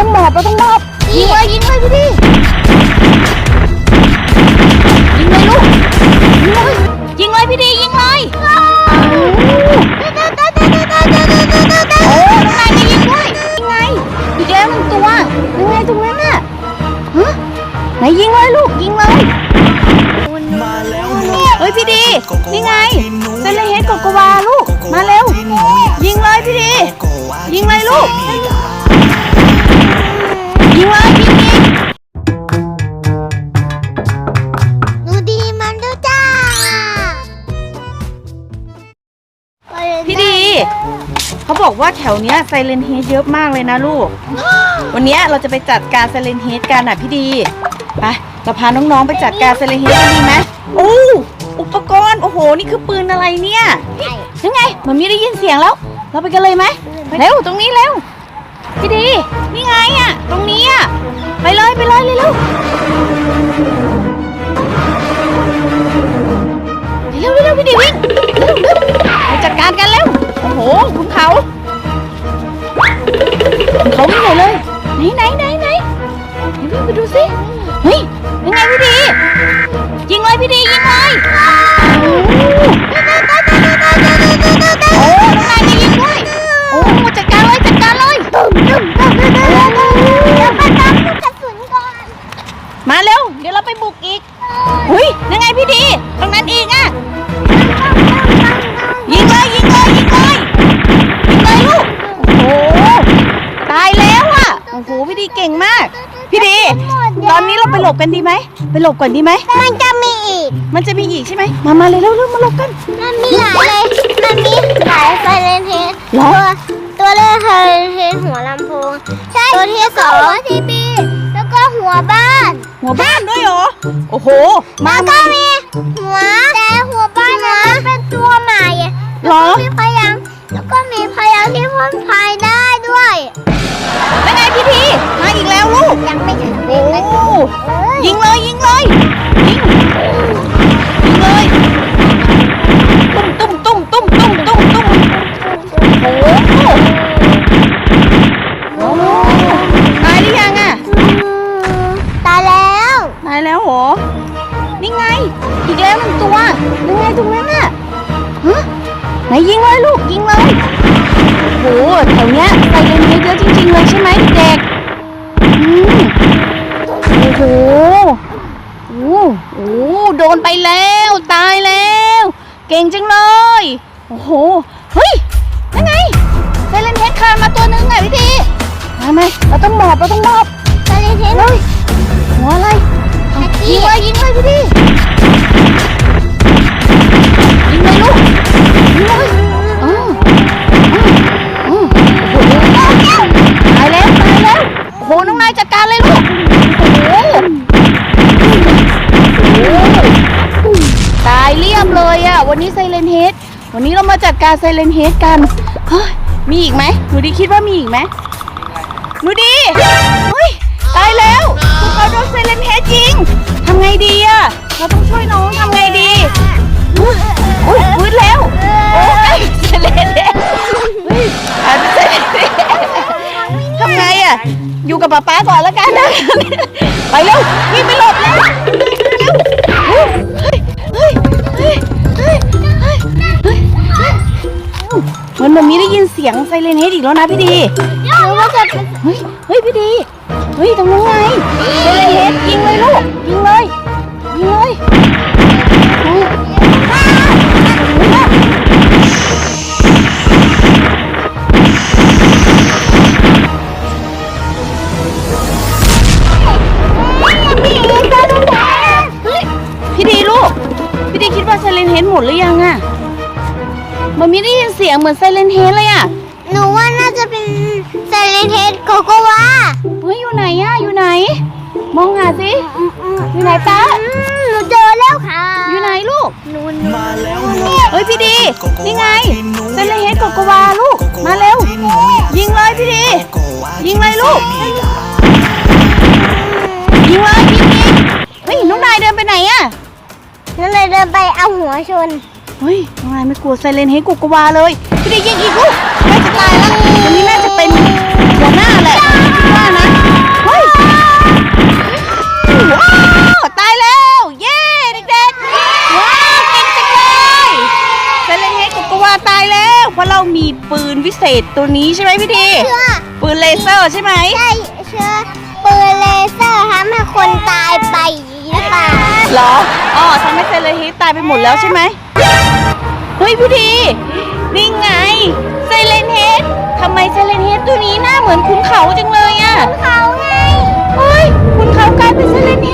ต้องหมอบเราต้องหมอบยิงเลยยิงเลยพี่ดิยิงเลยลูกยิงเลยยิงเลยพี่ดียิงเลยโอ้น้องนายไม่ยิงด้วยยิงไงอีกแล้วหนึ่งตัวยังไงตรงนั้นน่ะฮะไหนยิงเลยลูกยิงเลยมาแล้วเฮ้ยพี่ดีนี่ไงเซเลเฮดโกโกวาลูกมาเร็วยิงเลยพี่ดียิงเลยลูก เขาบอกว่าแถวเนี้ยไซเลนเฮดเยอะมากเลยนะลูก วันเนี้ยเราจะไปจัดการไซเลนเฮดกันอะพี่ดี ไป เราพาน้องๆไปจัดการไซเลนเฮดกันดีไหมโอ้อุปกรณ์ โอ้โห นี่คือปืนอะไรเนี่ยยังไง มันมีได้ยินเสียงแล้ว เราไปกันเลยไหมเร็ว ตรงนี้เร็ว พี่ดี นี่ไงอะ ตรงนี้อะ ไปเลย ไปเลยเร็ว ไหนไหนไหนไหนวิ่งไปดูสิเฮ้ยยังไงพี่ดียิงเลยพี่ดียิงเลยโอ้ ไปหลบกันดีไหม ไปหลบก่อนดีไหม มันจะมีอีก มันจะมีอีกใช่ไหม มามาเลยเร็วเร็วมาหลบกัน มันมีหลายเลย มันมีหลายไซเลนเฮดเหรตัอวตัวแรกไซเลนเฮดหัวลำโพง ใช่ ตัวที่สองทีบีแล้วก็หัวบ้าน หัวบ้านด้วยเหรอ โอ้โห มาแล้วก็มี หัว แต่หัวบ้านนั้นเป็นตัวใหม่เหรอมีพยังแล้วก็มีพยังที่พ่นพายได้ แล้วเหรอนี่ไง อีกแล้วหนึ่งตัวยังไงตรงนั้นน่ะฮะไหนยิงเลยลูกยิงเลยโอ้โหแถวเนี้ยไซเรนเยอะจริงๆเลยใช่ไหมเด็กอืมโอ้โหโอ้โหโดนไปแล้วตายแล้ว เก่งจังเลยโอ้โหเฮ้ยนั่นไงไซเลนเฮดคานมาตัวหนึงไงพี่ทีมาไหมเราต้องหมอบเราต้องหมอบไซเลนเฮดเลยหัวอะไรเอา ยิงเลยยิงเลยพี่ทียิงเลยลูกยิงเลยอ๋ออ๋อโอ้โหตายแล้วตายแล้วโอ้โหน้องนายจัดการเลยลูกโอ้โหตายเรียบเลยอะวันนี้ไซเลนเฮดวันนี้เรามาจัดการไซเลนเฮดกันเฮ้ยมีอีกไหมหนูดีคิดว่ามีอีกไหม เราต้องช่วยน้องทำไงดี อุ๊ยอุ้ยฟื้นแล้ว โอ้ยเลนเฮดเฮ้ยอาจจะไซเลนเฮดทำไงอะ อยู่กับป๊าป๊าก่อนแล้วกันนะ ไปเร็ววิ่ไปหลบแล้วเร็วเฮ้ยเหมือนแบบนี้ได้ยินเสียงไซเรนเฮดอีกแล้วนะพี่ดีเป็นเฮ้ย เฮ้ยพี่ดี เฮ้ยตรงนู้นไงไซเรนเฮดยิงเลยลูก เรนเฮดหมดหรือยังอะมันไม่ได้ยินเสียงเหมือนไซเรนเฮดเลยอะหนูว่าน่าจะเป็นไซเลนเฮดโกโกวาเฮ้ยอยู่ไหนอะอยู่ไหน มองหาสิ อยู่ไหนตาหนูเจอแล้วค่ะ อยู่ไหนลูกหนูมาแล้วเฮ้ยพี่ดี นี่ไงเซเลเฮดโกโกวาลูก มาเร็ว ยิงเลยพี่ดี ยิงเลยลูก ยิงเลย เอาหัวชน เฮ้ยทำไมไม่กลัวไซเรนเฮกุกกวาเลยพี่ได้ยิงอีกลูกแม่จะตายแล้ววันนี้แม่จะเป็นหัวหน้าแหละว่านะเฮ้ยว้าวตายแล้ว เย้เด็กๆว้าวเก่งจังเลยไซเรนเฮกุกกวาตายแล้ว เพราะเรามีปืนวิเศษตัวนี้ใช่ไหมพี่ดีเปืนเลเซอร์ใช่ไหมใช่เชื่อปืนเลเซอร์ทำให้คนตายไป หรือเปล่าเหรออ๋อฉันไม่เซเลนเฮดตายไปหมดแล้วใช่ไหมเฮ้ยพี่ดีนี่ไงไซเลนเฮดทำไมไซเลนเฮดตัวนี้หน้าเหมือนคุณเขาจังเลยอะคุณเขาไงเฮ้ยคุณเขากลายเป็นไซเลนเฮ